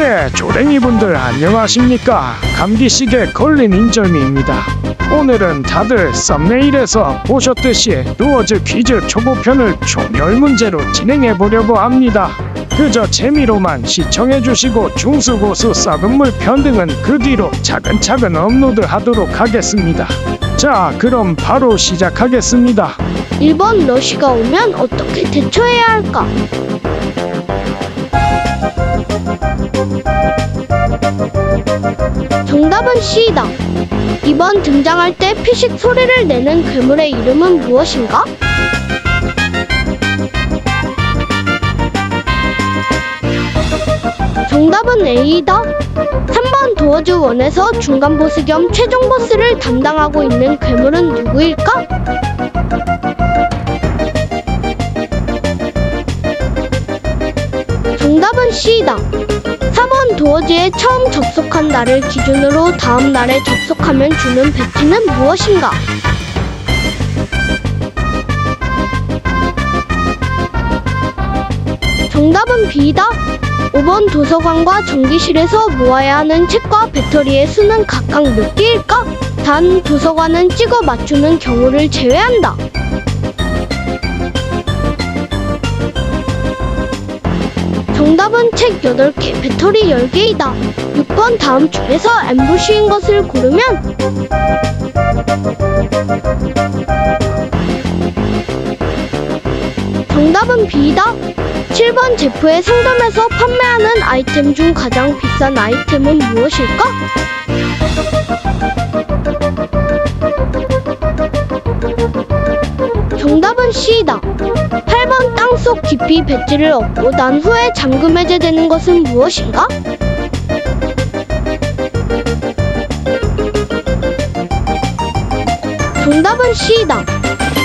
네, 조랭이분들 안녕하십니까? 감기식에 걸린 인절미입니다. 오늘은 다들 썸네일에서 보셨듯이 루어즈 퀴즈 초보편을 총 10문제로 진행해 보려고 합니다. 그저 재미로만 시청해 주시고 중수고수 썩은 물 편등은 그 뒤로 차근차근 업로드 하도록 하겠습니다. 자, 그럼 바로 시작하겠습니다. 1번 러시가 오면 어떻게 대처해야 할까? 정답은 C다. 2번 등장할 때 피식 소리를 내는 괴물의 이름은 무엇인가? 정답은 A다. 3번 도어즈 원에서 중간 보스 겸 최종 보스를 담당하고 있는 괴물은 누구일까? 정답은 C다. 4번 도어즈에 처음 접속한 날을 기준으로 다음 날에 접속하면 주는 배지는 무엇인가? 정답은 B다. 5번 도서관과 전기실에서 모아야 하는 책과 배터리의 수는 각각 몇 개일까? 단 도서관은 찍어 맞추는 경우를 제외한다. 정답은 책 8개, 배터리 10개이다. 6번 다음 중에서 엠부시인 것을 고르면 정답은 B다. 7번 제프의 상점에서 판매하는 아이템 중 가장 비싼 아이템은 무엇일까? 8번 땅속 깊이 배지를 얻고 난 후에 잠금 해제되는 것은 무엇인가? 정답은 C다.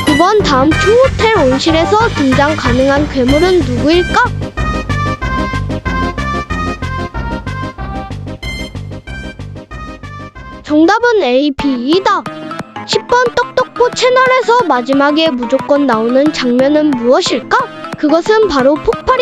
9번 다음 중 호텔 온실에서 등장 가능한 괴물은 누구일까? 정답은 A, B이다. 10번 떡떡보 채널에서 마지막에 무조건 나오는 장면은 무엇일까? 그것은 바로 폭발이다.